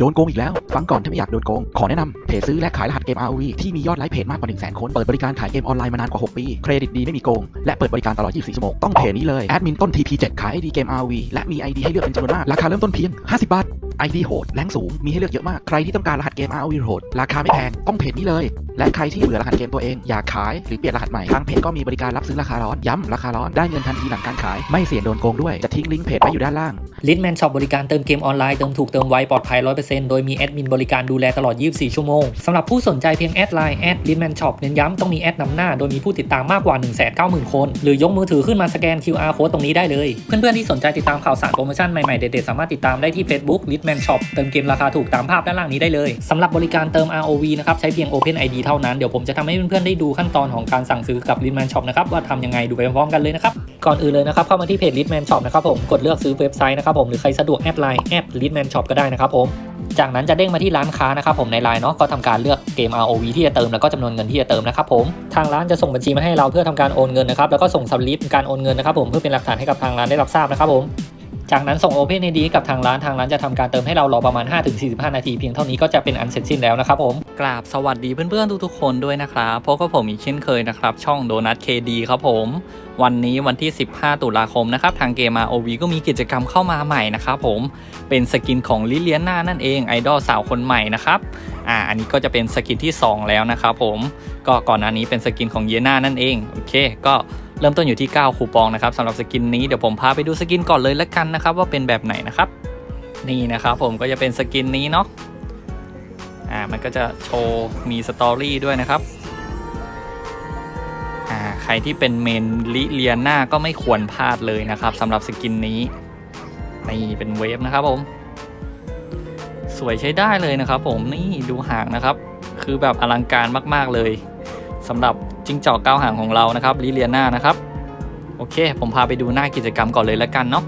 โดนโกงอีกแล้ว ฟังก่อนถ้าไม่อยากโดนโกง ขอแนะนำเพจซื้อและขายรหัสเกม ROV ที่มียอดไลค์เพจมากกว่า 1 0 0 0 0 0คน เปิดบริการขายเกมออนไลน์มานานกว่า 6 ปี เครดิตดีไม่มีโกง และเปิดบริการตลอด 24 ชั่วโมง ต้องเพจนี้เลย แอดมินต้น TP7 ขาย ID เกม ROV และมี ID ให้เลือกเป็นจำนวนมาก ราคาเริ่มต้นเพียง 50 บาท ID โหด แรงสูง มีให้เลือกเยอะมาก ใครที่ต้องการรหัสเกม ROV โหด ราคาไม่แพง ต้องเพจนี้เลย และใครที่เบื่อรหัสเกมตัวเองอยากขายหรือเปลี่ยนรหัสใหม่ทางเพจก็มีบริการรับซื้อราคาร้อน ย้ำราคาร้อนได้เงินทันทีหลังการขาย ไม่เสี่ยงโดนโกงด้วย จะทิ้งลิงก์เพจไว้อยู่ด้านล่างลิทแมนช็อปบริการเติมเกมออนไลน์ เติมถูกเติมไวปลอดภัย 100%โดยมีแอดมินบริการดูแลตลอด 24 ชั่วโมงสำหรับผู้สนใจเพียงแอดไลน์แอดลิทแมนช็อปเน้นย้ำต้องมีแอดนำหน้าโดยมีผู้ติดตามมากกว่า 190,000 คน หรือยกมือถือขึ้นมาสแกน QR code ตรงนี้ได้เลยเพื่อนๆที่สนใจติดตามข่าวสารโปรโมชั่นใหม่ๆเด็ดๆสามารถติดตามได้ที่ Facebook l i t m a n Shop เติมเกมราคาถูกตามภาพด้านล่างนี้ได้เลยสำหรับบริการเติม ROV นะครับใช้เพียง Open ID เท่านั้น เดี๋ยวผมจะทำให้เพื่อนๆได้ดูขั้นตอนของการสั่งซื้อกับ l i t m a n Shop นะครับว่าทำยังไงดูไปพร้อมๆกันเลยนะครับก่อนอื่นเลยนะครับเข้ามาที่เพจ l i t m a n Shop นะครับผมกดเลือกซื้อเว็บไซต์นะครับผมหรือใครสะดวกแอดไลน์แอด l i t m a n Shop ก็ได้นะครับผมจากนั้นจะเด้งมาที่ร้านค้านะครับผมในไลน์เนาะก็ทำการเลือกเกม ROV ที่จะเติมแล้วก็จำนวนเงินที่จะเติมนะครับผมทางร้านจะส่งบัญชีมาให้เราเพื่อทำการโอนเงินนะครับแล้วก็ส่งสลิปการโอนเงินนะครับผมเพื่อเป็นหลักฐานให้กับทางร้านได้รับทราบนะครับผม จากนั้นส่ง Open ID กับทางร้านทางร้านจะทำการเติมให้เรารอประมาณ 5-45 นาทีเพียงเท่านี้ก็จะเป็นอันเสร็จสิ้นแล้วนะครับผมกราบสวัสดีเพื่อนๆทุกๆคนด้วยนะครับพบกับผมอีกเช่นเคยนะครับ ช่องโดนัทเคดีครับผม วันนี้วันที่ 15 ตุลาคมนะครับ ทางเกม ROV ก็มีกิจกรรมเข้ามาใหม่นะครับผมเป็นสกินของลิเลียนานั่นเองไอดอลสาวคนใหม่นะครับอ่าอันนี้ก็จะเป็นสกินที่ 2 แล้วนะครับผมก็ก่อนหน้านี้เป็นสกินของเยน่านั่นเองโอเคก็ เริ่มต้นอยู่ที่ 9 คูปองนะครับสำหรับสกินนี้เดี๋ยวผมพาไปดูสกินก่อนเลยละกันนะครับว่าเป็นแบบไหนนะครับ นี่นะครับผมก็จะเป็นสกินนี้เนาะอ่ามันก็จะโชว์มีสตอรี่ด้วยนะครับอ่าใครที่เป็นเมนลิเลียนาก็ไม่ควรพลาดเลยนะครับสำหรับสกินนี้นี่เป็นเวฟนะครับผม สวยใช้ได้เลยนะครับผมนี่ดูหางนะครับ คือแบบอลังการมากๆเลย สำหรับจิ้งจอกเก้าหางของเรานะครับลิเลียนานะครับโอเค ผมพาไปดูหน้ากิจกรรมก่อนเลยแล้วกันเนาะ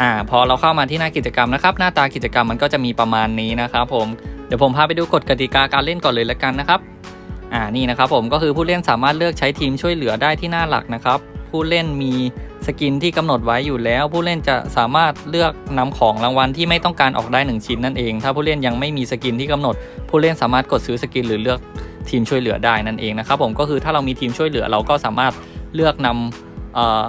อ่าพอเราเข้ามาที่หน้ากิจกรรมนะครับ หน้าตากิจกรรมมันก็จะมีประมาณนี้นะครับผมเดี๋ยวผมพาไปดูกฎกติกาการเล่นก่อนเลยละกันนะครับอ่านี่นะครับผมก็คือผู้เล่นสามารถเลือกใช้ทีมช่วยเหลือได้ที่หน้าหลักนะครับผู้เล่นมีสกินที่กำหนดไว้อยู่แล้ว ผู้เล่นจะสามารถเลือกนำของรางวัลที่ไม่ต้องการออกได้ 1 ชิ้นนั่นเอง ถ้าผู้เล่นยังไม่มีสกินที่กำหนด ผู้เล่นสามารถกดซื้อสกินหรือเลือก ทีมช่วยเหลือได้นั่นเองนะครับผมก็คือถ้าเรามีทีมช่วยเหลือเราก็สามารถเลือกนำออ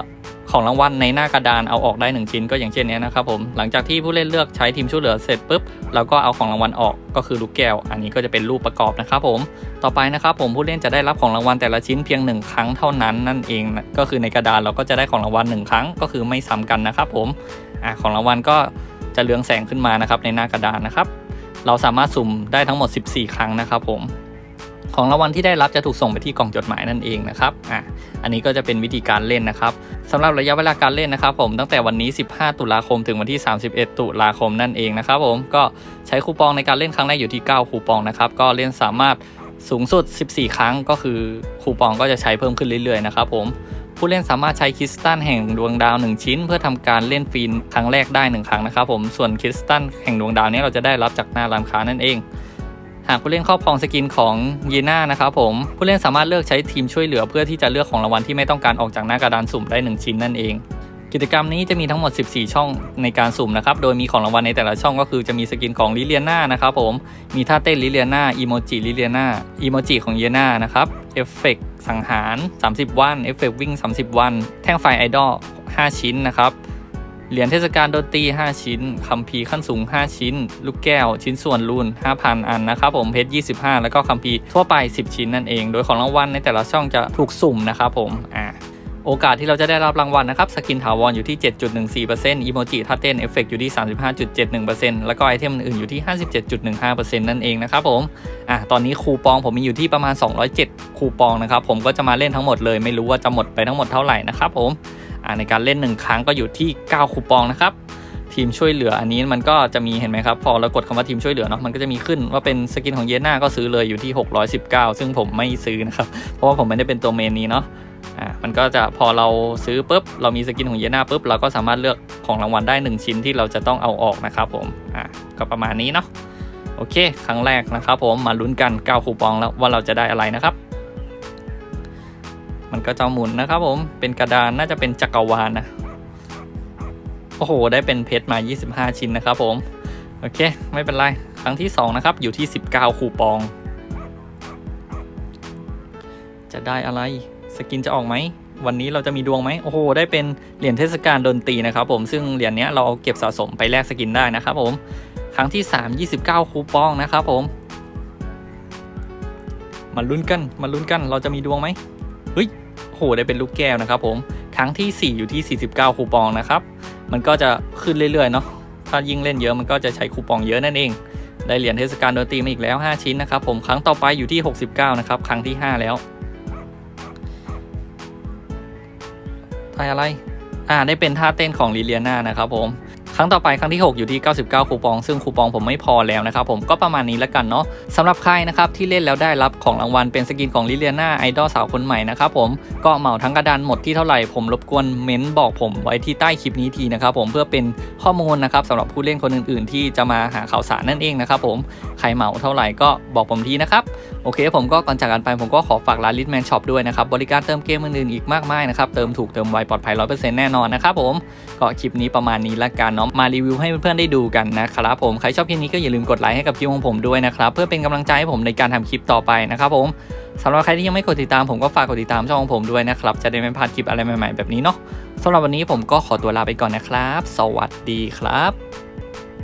ของรางวัลในหน้ากระดานเอาออกได้ 1 ชิ้นก็อย่างเช่นนี้นะครับผมหลังจากที่ผู้เล่นเลือกใช้ทีมช่วยเหลือเสร็จปุ๊บเราก็เอาของรางวัลออกก็คือลูกแก้ว อันนี้ก็จะเป็นรูปประกอบนะครับผมต่อไปนะครับผมผู้เล่นจะได้รับของรางวัลแต่ละชิ้นเพียง 1 ครั้งเท่านั้นนั่นเองก็คือในกระดานเราก็จะได้ของรางวัล1ครั้งก็คือไม่ซ้ำกันนะครับผมอของรางวัลก็จะเรืองแสงขึ้นมานะครับในหน้ากระดานนะครับเราสามารถสุ่มได้ทั้งหมด 14 ครั้งนะครับผม ของรางวัลที่ได้รับจะถูกส่งไปที่กล่องจดหมายนั่นเองนะครับอะอันนี้ก็จะเป็นวิธีการเล่นนะครับสำหรับระยะเวลาการเล่นนะครับ ผมตั้งแต่วันนี้ 15 ตุลาคมถึงวันที่ 31 ตุลาคมนั่นเองนะครับผมก็ใช้คูปองในการเล่นครั้งแรกอยู่ที่ 9 คูปองนะครับก็เล่นสามารถสูงสุด 14 ครั้งก็คือคูปองก็จะใช้เพิ่มขึ้นเรื่อยๆนะครับผมผู้เล่นสามารถใช้คริสตัลแห่งดวงดาว 1 ชิ้น เพื่อทำการเล่นฟรีครั้งแรกได้ 1 ครั้งนะครับผมส่วนคริสตัลแห่งดวงดาวนี้เราจะได้รับจากหน้าร้านค้านั่นเอง หากผู้เล่นครอบครองสกินของเยน่านะครับผมผู้เล่นสามารถเลือกใช้ทีมช่วยเหลือเพื่อที่จะเลือกของรางวัลที่ไม่ต้องการออกจากหน้ากระดานสุ่มได้ 1 ชิ้นนั่นเอง กิจกรรมนี้จะมีทั้งหมด 14 ช่องในการสุ่มนะครับโดยมีของรางวัลในแต่ละช่องก็คือจะมีสกินของลิเลียนานะครับผมมีท่าเต้นลิเลียนาอีโมจิลิเลียนาอีโมจิของเยน่านะครับเอฟเฟกสังหาร 30 วันเอฟเฟกวิ่ง 30 วัน แท่งไฟไอดอล5 ชิ้นนะครับ เหรียญเทศกาลดนตรี 5 ชิ้น คัมภีร์ขั้นสูง 5 ชิ้น ลูกแก้ว ชิ้นส่วนรูน5,000 อันนะครับผมเพชร25 แล้วก็คัมภีร์ทั่วไป 10 ชิ้นนั่นเอง โดยของรางวัลในแต่ละช่องจะถูกสุ่มนะครับผม อ่าโอกาสที่เราจะได้รับรางวัลนะครับ สกินถาวรอยู่ที่ 7.14%อีโมจิท่าเต้นเอฟเฟกอยู่ที่ 35.71%แล้วก็ไอเทมอื่นๆอยู่ที่ 57.15%นั่นเองนะครับผม อะ ตอนนี้คูปองผมมีอยู่ที่ประมาณ 207 คูปองนะครับ ผมก็จะมาเล่นทั้งหมดเลย ไม่รู้ว่าจะหมดไปทั้งหมดเท่าไหร่นะครับผม ในการเล่น 1 ครั้งก็อยู่ที่ 9 คูปองนะครับทีมช่วยเหลืออันนี้มันก็จะมีเห็นไหมครับ พอเรากดคำว่าทีมช่วยเหลือเนาะมันก็จะมีขึ้นว่าเป็นสกินของเยน่าก็ซื้อเลยอยู่ที่ 619 ซึ่งผมไม่ซื้อนะครับ เพราะว่าผมไม่ได้เป็นตัวเมนนี้เนาะอ่ามันก็จะพอเราซื้อปุ๊บเรามีสกินของเยน่าปุ๊บเราก็สามารถเลือกของรางวัลได้ 1 ชิ้นที่เราจะต้องเอาออกนะครับผมอ่าก็ประมาณนี้เนาะโอเค ครั้งแรกนะครับผมมาลุ้นกัน 9 คูปองแล้วว่าเราจะได้อะไรนะครับ มันก็จะหมุนนะครับผมเป็นกระดานน่าจะเป็นจักรวาลนะโอ้โห ได้เป็นเพชรมา 25 ชิ้นนะครับผมโอเค ไม่เป็นไร ครั้งที่ 2 นะครับ อยู่ที่ 19 คูปอง จะได้อะไร สกินจะออกไหม วันนี้เราจะมีดวงไหม โอ้โห ได้เป็นเหรียญเทศกาลดนตรีนะครับผม ซึ่งเหรียญนี้เราเอาเก็บสะสมไปแลกสกินได้นะครับผม ครั้งที่ 3 29 คูปองนะครับผม มาลุ้นกัน มาลุ้นกัน เราจะมีดวงไหม เฮ้ย โหได้เป็นลูกแก้วนะครับผมครั้งที่ 4 อยู่ที่ 49 คูปองนะครับมันก็จะขึ้นเรื่อยๆเนาะถ้ายิ่งเล่นเยอะมันก็จะใช้คูปองเยอะนั่นเอง ได้เหรียญเทศกาลดนตรีมาอีกแล้ว 5 ชิ้นนะครับผมครั้งต่อไปอยู่ที่ 69 นะครับครั้งที่ 5 แล้วทายอะไรอ่าได้เป็นท่าเต้นของลิเลียนานะครับผม รั้งต่อไปครั้งที่ 6 อยู่ที่ 99 คูปอง ซึ่งคูปองผมไม่พอแล้วนะครับผมก็ประมาณนี้แล้วกันเนาะสำหรับใครนะครับที่เล่นแล้วได้รับของรางวัลเป็นสกินของลิเลียนาไอดอลสาวคนใหม่นะครับผมก็เหมาทั้งกระดานหมดที่เท่าไหร่ผมรบกวนเม้นบอกผมไว้ที่ใต้คลิปนี้ทีนะครับผมเพื่อเป็นข้อมูลนะครับสำหรับผู้เล่นคนอื่น ๆ ที่จะมาหาข่าวสารนั่นเองนะครับผมใครเหมาเท่าไหร่ก็บอกผมทีนะครับโอเคผมก็ก่อนจากกันไปผมก็ขอฝากร้าน Litman Shop ด้วยนะครับ บริการเติมเกมอื่นๆอีกมากมายนะครับ เติมถูกเติมไวปลอดภัย100%แน่นอนนะครับผมก็คลิปนี้ประมาณนี้ละกันเนาะมารีวิวให้เพื่อนๆได้ดูกันนะครับผมใครชอบคลิปนี้ก็อย่าลืมกดไลค์ให้กับคลิปของผมด้วยนะครับเพื่อเป็นกำลังใจให้ผมในการทำคลิปต่อไปนะครับผมสำหรับใครที่ยังไม่กดติดตามผมก็ฝากกดติดตามช่องของผมด้วยนะครับ จะได้ไม่พลาดคลิปอะไรใหม่ๆแบบนี้เนาะสำหรับวันนี้ผมก็ขอตัวลาไปก่อนนะครับ สวัสดีครับ